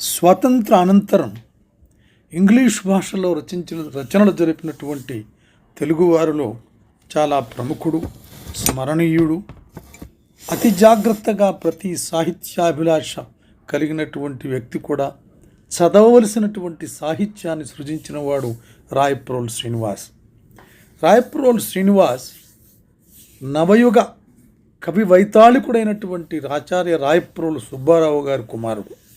స్వాతంత్ర అనంతరం ఇంగ్లీష్ భాషలో రచించిన రచనలు జరిపినటువంటి తెలుగువారిలో చాలా ప్రముఖుడు స్మరణీయుడు అతి జాగ్రత్తగా ప్రతి సాహిత్యాభిలాష కలిగినటువంటి వ్యక్తి కూడా చదవవలసినటువంటి సాహిత్యాన్ని సృజించిన వాడు రాయప్రోల్ శ్రీనివాస్. రాయప్రోల్ శ్రీనివాస్ నవయుగ కవి వైతాళికుడైనటువంటి ఆచార్య రాయప్రోలు సుబ్బారావు గారి కుమారుడు.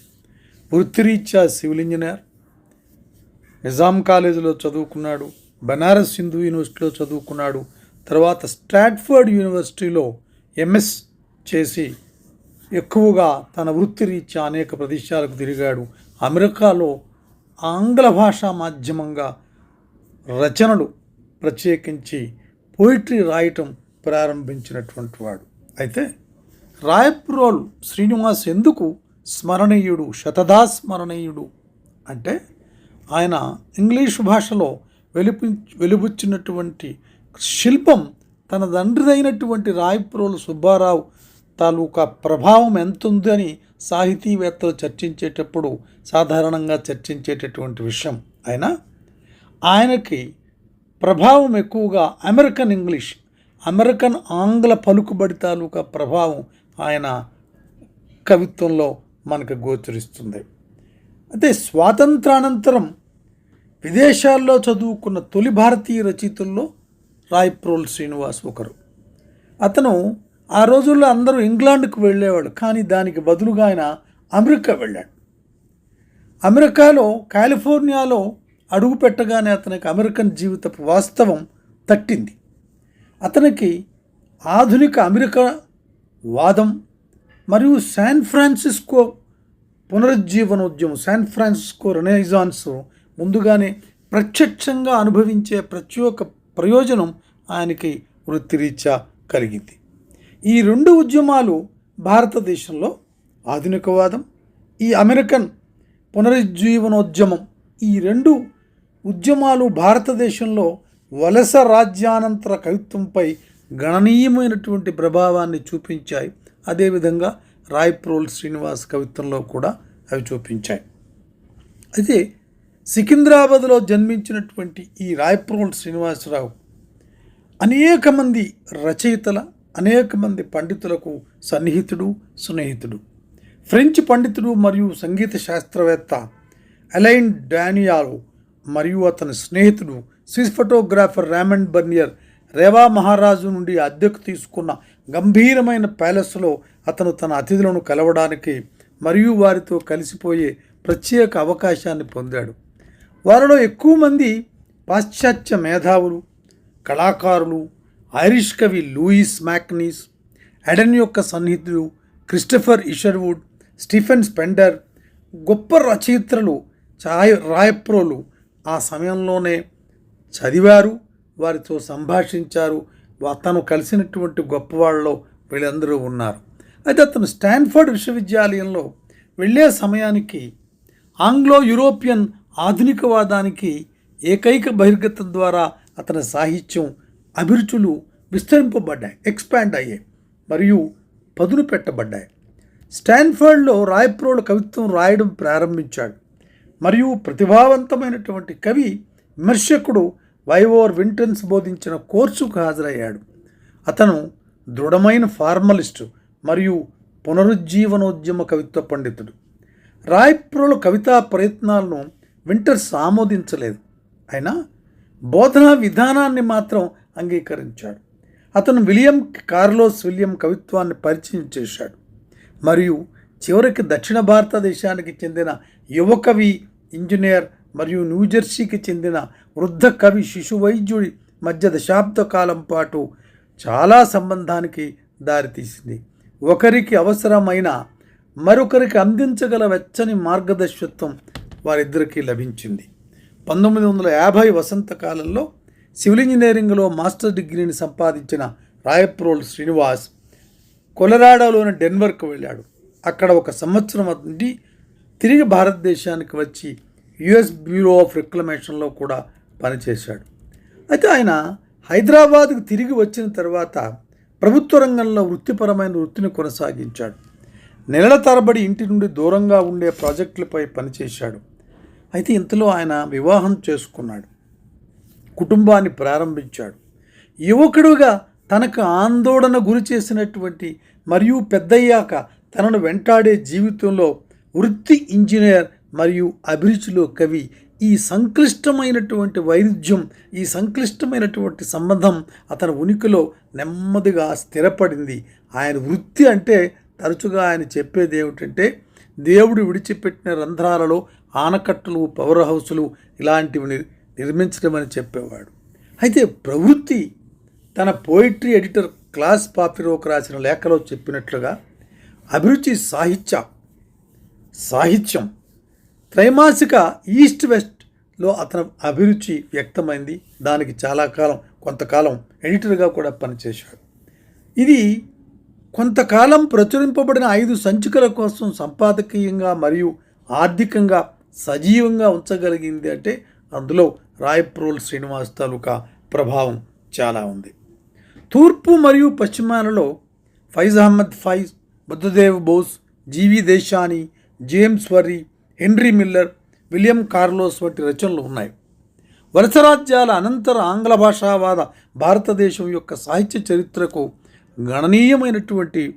వృత్తిరీత్యా సివిల్ ఇంజనీర్. నిజాం కాలేజీలో చదువుకున్నాడు. బనారస్ హిందూ యూనివర్సిటీలో చదువుకున్నాడు. తర్వాత స్టాట్ఫర్డ్ యూనివర్సిటీలో ఎంఎస్ చేసి ఎక్కువగా తన వృత్తిరీత్యా అనేక ప్రదేశాలకు తిరిగాడు. అమెరికాలో ఆంగ్ల భాషా మాధ్యమంగా రచనలు ప్రత్యేకించి పోయిటరీ రాయటం ప్రారంభించినటువంటి వాడు. అయితే రాయప్రోల్ శ్రీనివాస్ ఎందుకు స్మరణీయుడు శతదా స్మరణీయుడు అంటే ఆయన ఇంగ్లీష్ భాషలో వెలుపు వెలుబుచ్చినటువంటి శిల్పం తన తండ్రిదైనటువంటి రాయప్రోలు సుబ్బారావు తాలూకా ప్రభావం ఎంత ఉందని సాహితీవేత్తలు చర్చించేటప్పుడు సాధారణంగా చర్చించేటటువంటి విషయం. అయినా ఆయనకి ప్రభావం ఎక్కువగా అమెరికన్ ఇంగ్లీష్ అమెరికన్ ఆంగ్ల పలుకుబడి తాలూకా ప్రభావం ఆయన కవిత్వంలో మనకు గోచరిస్తుంది. అయితే స్వాతంత్రానంతరం విదేశాల్లో చదువుకున్న తొలి భారతీయ రచయితల్లో రాయ్ప్రోల్ శ్రీనివాస్ ఒకరు. అతను ఆ రోజుల్లో అందరూ ఇంగ్లాండ్కు వెళ్ళేవాడు కానీ దానికి బదులుగా ఆయన అమెరికా వెళ్ళాడు. అమెరికాలో కాలిఫోర్నియాలో అడుగు పెట్టగానే అతనికి అమెరికన్ జీవితపు వాస్తవం తట్టింది. అతనికి ఆధునిక అమెరికా వాదం మరియు శాన్ ఫ్రాన్సిస్కో పునరుజ్జీవనోద్యమం శాన్ ఫ్రాన్సిస్కో రెనైజాన్స్ ముందుగానే ప్రత్యక్షంగా అనుభవించే ప్రత్యేక ప్రయోజనం ఆయనకి వృత్తిరీత్యా కలిగింది. ఈ రెండు ఉద్యమాలు భారతదేశంలో ఆధునికవాదం ఈ అమెరికన్ పునరుజ్జీవనోద్యమం ఈ రెండు ఉద్యమాలు భారతదేశంలో వలస రాజ్యానంతర కవిత్వంపై గణనీయమైనటువంటి ప్రభావాన్ని చూపించాయి. అదేవిధంగా రాయ్ప్రోల్ శ్రీనివాస్ కవిత్వంలో కూడా అవి చూపించాయి. అయితే సికింద్రాబాద్లో జన్మించినటువంటి ఈ రాయ్ప్రోల్ శ్రీనివాసరావు అనేక మంది రచయితల అనేక మంది పండితులకు సన్నిహితుడు స్నేహితుడు ఫ్రెంచ్ పండితుడు మరియు సంగీత శాస్త్రవేత్త అలైన్ డానియాలో మరియు అతని స్నేహితుడు Swiss photographer Raymond Burnier Rewa మహారాజు నుండి అద్దెకు తీసుకున్న గంభీరమైన ప్యాలెస్లో అతను తన అతిథులను కలవడానికి మరియు వారితో కలిసిపోయే ప్రత్యేక అవకాశాన్ని పొందాడు. వారిలో ఎక్కువ మంది పాశ్చాత్య మేధావులు కళాకారులు ఐరిష్ కవి లూయిస్ మ్యాక్నీస్ ఎడెన్ యొక్క సన్నిహితుడు క్రిస్టఫర్ ఇషర్వుడ్ స్టీఫెన్ స్పెండర్ గొప్ప రచయిత్రలు చాయ్ రాయప్రోలు ఆ సమయంలోనే చదివారు వారితో సంభాషించారు తను కలిసినటువంటి గొప్పవాళ్ళలో వీళ్ళందరూ ఉన్నారు. అయితే అతను స్టాన్ఫర్డ్ విశ్వవిద్యాలయంలో వెళ్ళే సమయానికి ఆంగ్లో యూరోపియన్ ఆధునికవాదానికి ఏకైక బహిర్గతం ద్వారా అతని సాహిత్యం అభిరుచులు విస్తరింపబడ్డాయి ఎక్స్పాండ్ అయ్యాయి మరియు పదును పెట్టబడ్డాయి. స్టాన్ఫర్డ్లో రాయప్రోల కవిత్వం రాయడం ప్రారంభించాడు మరియు ప్రతిభావంతమైనటువంటి కవి విమర్శకుడు వైవోర్ వింటన్స్ బోధించిన కోర్సుకు హాజరయ్యాడు. అతను దృఢమైన ఫార్మలిస్టు మరియు పునరుజ్జీవనోద్యమ కవిత్వ పండితుడు. రాయ్ప్రోలు కవితా ప్రయత్నాలను వింటర్స్ ఆమోదించలేదు. అయినా బోధనా విధానాన్ని మాత్రం అంగీకరించాడు. అతను విలియం కార్లోస్ విలియం కవిత్వాన్ని పరిచయం చేశాడు. మరియు చివరికి దక్షిణ భారతదేశానికి చెందిన యువకవి ఇంజనీర్ మరియు న్యూజెర్సీకి చెందిన వృద్ధ కవి శిశు వైద్యుడి మధ్య దశాబ్ద కాలం పాటు చాలా సంబంధానికి దారితీసింది ఒకరికి అవసరమైన మరొకరికి అందించగల వెచ్చని మార్గదర్శకత్వం వారిద్దరికీ లభించింది. పంతొమ్మిది వందల యాభై వసంతకాలంలో సివిల్ ఇంజనీరింగ్లో మాస్టర్ డిగ్రీని సంపాదించిన రాయప్రోల్ శ్రీనివాస్ కొలరాడోలోని డెన్వర్కు వెళ్ళాడు. అక్కడ ఒక సంవత్సరం నుండి తిరిగి భారతదేశానికి వచ్చి యుఎస్ బ్యూరో ఆఫ్ రిక్లమేషన్లో కూడా పనిచేశాడు. అయితే ఆయన హైదరాబాద్కు తిరిగి వచ్చిన తర్వాత ప్రభుత్వ రంగంలో వృత్తిపరమైన వృత్తిని కొనసాగించాడు. నెలల తరబడి ఇంటి నుండి దూరంగా ఉండే ప్రాజెక్టులపై పనిచేశాడు. అయితే ఇంతలో ఆయన వివాహం చేసుకున్నాడు. కుటుంబాన్ని ప్రారంభించాడు. యువకుడుగా తనకు ఆందోళన గురి చేసినటువంటి మరియు పెద్దయ్యాక తనను వెంటాడే జీవితంలో వృత్తి ఇంజనీర్ మరియు అభిరుచిలో కవి ఈ సంక్లిష్టమైనటువంటి వైరుధ్యం ఈ సంక్లిష్టమైనటువంటి సంబంధం అతని ఉనికిలో నెమ్మదిగా స్థిరపడింది. ఆయన వృత్తి అంటే తరచుగా ఆయన చెప్పేది ఏమిటంటే దేవుడు విడిచిపెట్టిన రంధ్రాలలో ఆనకట్టలు పవర్ హౌసులు ఇలాంటివి నిర్మించడమని నిర్మించడం అని చెప్పేవాడు. అయితే ప్రవృత్తి తన పోయిట్రీ ఎడిటర్ క్లాస్ పాపిరోకు రాసిన లేఖలో చెప్పినట్లుగా అభిరుచి సాహిత్య సాహిత్యం త్రైమాసిక ఈస్ట్ వెస్ట్లో అతను అభిరుచి వ్యక్తమైంది. దానికి చాలా కాలం కొంతకాలం ఎడిటర్గా కూడా పనిచేశాడు. ఇది కొంతకాలం ప్రచురింపబడిన ఐదు సంచికల కోసం సంపాదకీయంగా మరియు ఆర్థికంగా సజీవంగా ఉంచగలిగింది అంటే అందులో రాయప్రోల్ శ్రీనివాస్ తాలూకా ప్రభావం చాలా ఉంది. తూర్పు మరియు పశ్చిమాలలో ఫైజ్ అహ్మద్ ఫైజ్ బుద్ధదేవ్ బోస్ జీవి దేశాని జేమ్స్ వర్రీ హెన్రీ మిల్లర్ విలియం కార్లోస్ వంటి రచనలు ఉన్నాయి. వలసరాజ్యాల అనంతర ఆంగ్ల భాషావాద భారతదేశం యొక్క సాహిత్య చరిత్రకు గణనీయమైనటువంటి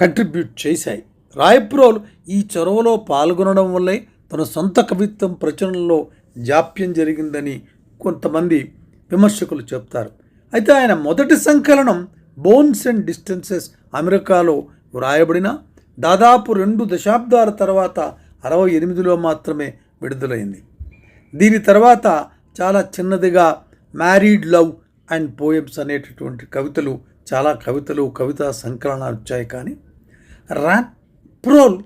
కంట్రిబ్యూట్ చేశాయి. రాయప్రోల్ ఈ చొరవలో పాల్గొనడం వల్లే తన సొంత కవిత్వం ప్రచురణలో జాప్యం జరిగిందని కొంతమంది విమర్శకులు చెప్తారు. అయితే ఆయన మొదటి సంకలనం బోన్స్ అండ్ డిస్టెన్సెస్ అమెరికాలో వ్రాయబడిన దాదాపు రెండు దశాబ్దాల తర్వాత అరవై ఎనిమిదిలో మాత్రమే విడుదలైంది. దీని తర్వాత చాలా చిన్నదిగా మ్యారీడ్ లవ్ అండ్ పోయమ్స్ అనేటటువంటి కవితలు చాలా కవితలు కవితా సంకలనాలు వచ్చాయి కానీ రాప్రోల్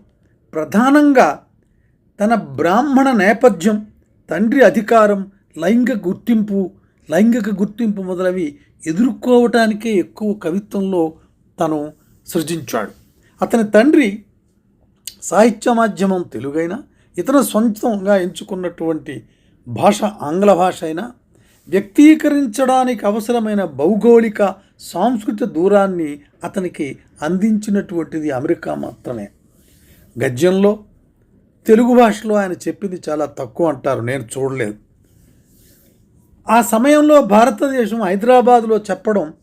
ప్రధానంగా తన బ్రాహ్మణ నేపథ్యం తండ్రి అధికారం లైంగిక గుర్తింపు లైంగిక గుర్తింపు మొదలవి ఎదుర్కోవటానికే ఎక్కువ కవిత్వంలో తను సృజించాడు. అతని తండ్రి సాహిత్య మాధ్యమం తెలుగైనా ఇతను సొంతంగా ఎంచుకున్నటువంటి భాష ఆంగ్ల భాష అయినా వ్యక్తీకరించడానికి అవసరమైన భౌగోళిక సాంస్కృతిక దూరాన్ని అతనికి అందించినటువంటిది అమెరికా మాత్రమే. గద్యంలో తెలుగు భాషలో ఆయన చెప్పింది చాలా తక్కువ అంటారు నేను చూడలేదు. ఆ సమయంలో భారతదేశం హైదరాబాదులో చెప్పడం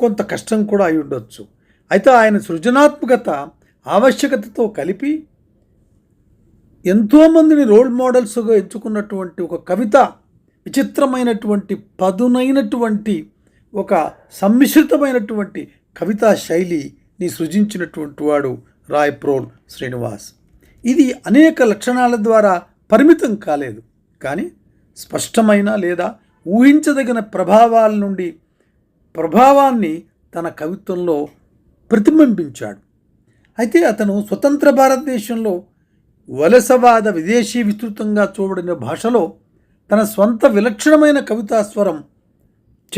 కొంత కష్టం కూడా అయి ఉండొచ్చు. అయితే ఆయన సృజనాత్మకత ఆవశ్యకతతో కలిపి ఎంతోమందిని రోల్ మోడల్స్గా ఎంచుకున్నటువంటి ఒక కవిత విచిత్రమైనటువంటి పదునైనటువంటి ఒక సమ్మిశ్రితమైనటువంటి కవితా శైలిని సృజించినటువంటి వాడు రాయ్ ప్రోల్ శ్రీనివాస్. ఇది అనేక లక్షణాల ద్వారా పరిమితం కాలేదు. కానీ స్పష్టమైన లేదా ఊహించదగిన ప్రభావాల నుండి ప్రభావాన్ని తన కవిత్వంలో ప్రతిబింబించాడు. అయితే అతను స్వతంత్ర భారతదేశంలో వలసవాద విదేశీ విస్తృతంగా చూడబడిన భాషలో తన స్వంత విలక్షణమైన కవితా స్వరం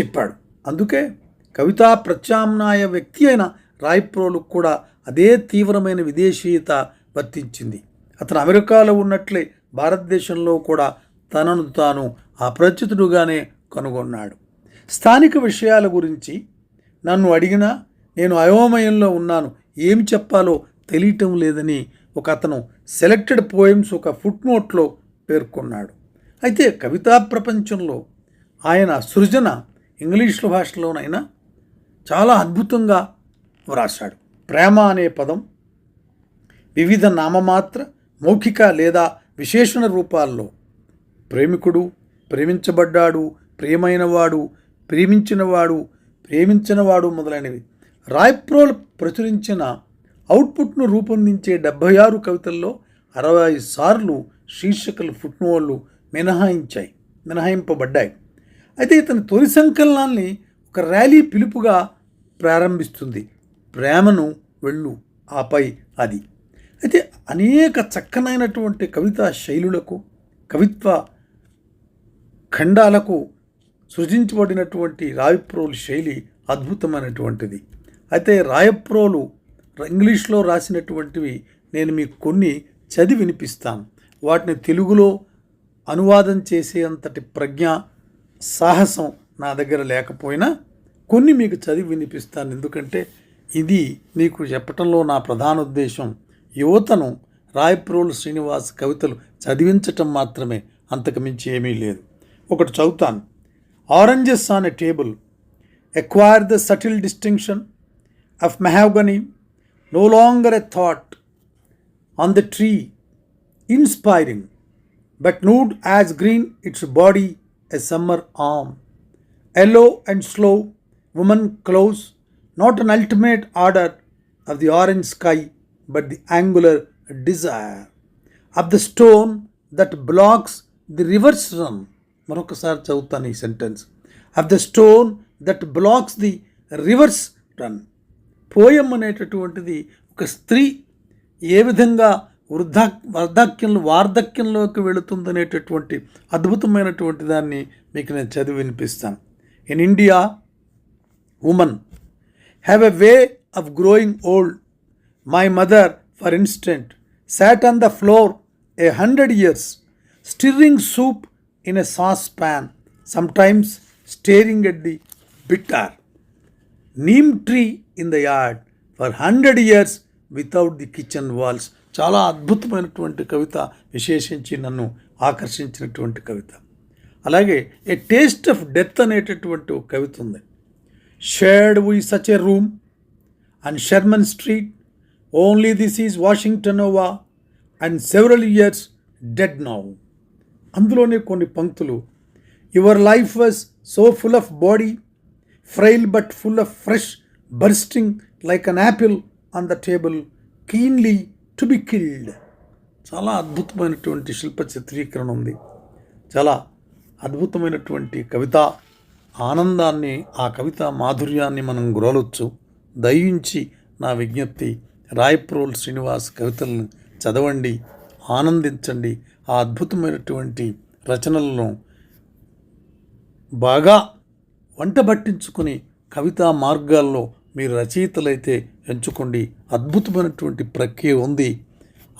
చెప్పాడు. అందుకే కవితా ప్రత్యామ్నాయ వ్యక్తి అయిన రాయ్ప్రోలు కూడా అదే తీవ్రమైన విదేశీయత వర్తించింది. అతను అమెరికాలో ఉన్నట్లే భారతదేశంలో కూడా తనను తాను అప్రచితుడుగానే కనుగొన్నాడు. స్థానిక విషయాల గురించి నన్ను అడిగినా నేను అయోమయంలో ఉన్నాను. ఏమి చెప్పాలో తెలియటం లేదని ఒక అతను సెలెక్టెడ్ పోయమ్స్ ఒక ఫుట్ నోట్లో పేర్కొన్నాడు. అయితే కవితా ప్రపంచంలో ఆయన సృజన ఇంగ్లీష్ భాషలోనైనా చాలా అద్భుతంగా వ్రాశాడు. ప్రేమ అనే పదం వివిధ నామమాత్ర మౌఖిక లేదా విశేషణ రూపాల్లో ప్రేమికుడు ప్రేమించబడ్డాడు ప్రియమైనవాడు ప్రేమించినవాడు ప్రేమించినవాడు మొదలైనవి రాయ్ప్రోల్ ప్రచురించిన అవుట్పుట్ను రూపొందించే డెబ్భై ఆరు కవితల్లో అరవై సార్లు శీర్షికలు ఫుట్నోళ్ళు మినహాయించాయి మినహాయింపబడ్డాయి. అయితే ఇతని తొలి సంకలనాల్ని ఒక ర్యాలీ పిలుపుగా ప్రారంభిస్తుంది. ప్రేమను వెళ్ళు ఆపై అది. అయితే అనేక చక్కనైనటువంటి కవితా శైలులకు కవిత్వ ఖండాలకు సృజించబడినటువంటి రాయప్రోలు శైలి అద్భుతమైనటువంటిది. అయితే రాయప్రోలు ఇంగ్లీష్లో రాసినటువంటివి నేను మీకు కొన్ని చదివి వినిపిస్తాను. వాటిని తెలుగులో అనువాదం చేసే అంతటి ప్రజ్ఞ సాహసం నా దగ్గర లేకపోయినా కొన్ని మీకు చదివి వినిపిస్తాను. ఎందుకంటే ఇది మీకు చెప్పటంలో నా ప్రధాన ఉద్దేశం. యువతను రాయప్రోలు శ్రీనివాస్ కవితలు చదివించటం మాత్రమే అంతకు మించి ఏమీ లేదు. ఒకటి చదువుతాను. Oranges on a table acquire the subtle distinction Of mahogany no longer a thought on the tree inspiring but nude as green its body a summer arm. Yellow and slow, woman close, not an ultimate order of the orange sky, but the angular desire of the stone that blocks the river's run. మరొకసారి చదువుతాను ఈ sentence of the stone that blocks the rivers run poem అనేటటువంటిది ఒక స్త్రీ ఏ విధంగా వృద్ధా వార్ధక్యంలో వార్ధక్యంలోకి వెళుతుందనేటటువంటి అద్భుతమైనటువంటి దాన్ని మీకు నేను చదివి వినిపిస్తాను. In India women have a way of growing old my mother for instance sat on the floor a hundred years, stirring soup in a saucepan, sometimes staring at the bitter neem tree in the yard for hundred years without the kitchen walls చాలా అద్భుతమైనటువంటి కవిత విశేషించి నన్ను ఆకర్షించినటువంటి కవిత. అలాగే ఏ taste of death అనేటటువంటి ఒక కవిత ఉంది. Shared we such a room and Sherman street only this is Washington Iowa and several years dead now అందులోనే కొన్ని పంక్తులు your life was so full of body frail but full of fresh bursting like an apple on the table keenly to be killed చాలా అద్భుతమైనటువంటి శిల్ప చిత్రీకరణ ఉంది. చాలా అద్భుతమైనటువంటి కవిత ఆనందాన్ని ఆ కవిత మాధుర్యాన్ని మనం గ్రోలొచ్చు దయించి నా విజ్ఞప్తి రాయప్రోల్ శ్రీనివాస్ కవితలను చదవండి ఆనందించండి. ఆ అద్భుతమైనటువంటి రచనలను బాగా వంట పట్టించుకుని కవితా మార్గాల్లో మీరు రచయితలైతే ఎంచుకోండి. అద్భుతమైనటువంటి ప్రక్రియ ఉంది.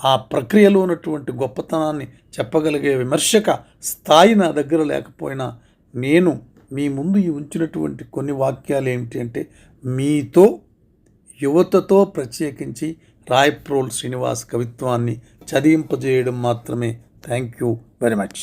ఆ ప్రక్రియలో ఉన్నటువంటి గొప్పతనాన్ని చెప్పగలిగే విమర్శక స్థాయి నా దగ్గర లేకపోయినా నేను మీ ముందు ఈ ఉంచినటువంటి కొన్ని వాక్యాలు ఏమిటి అంటే మీతో యువతతో ప్రత్యేకించి రాయప్రోల్ శ్రీనివాస్ కవిత్వాన్ని చదివింపజేయడం మాత్రమే. Thank you very much.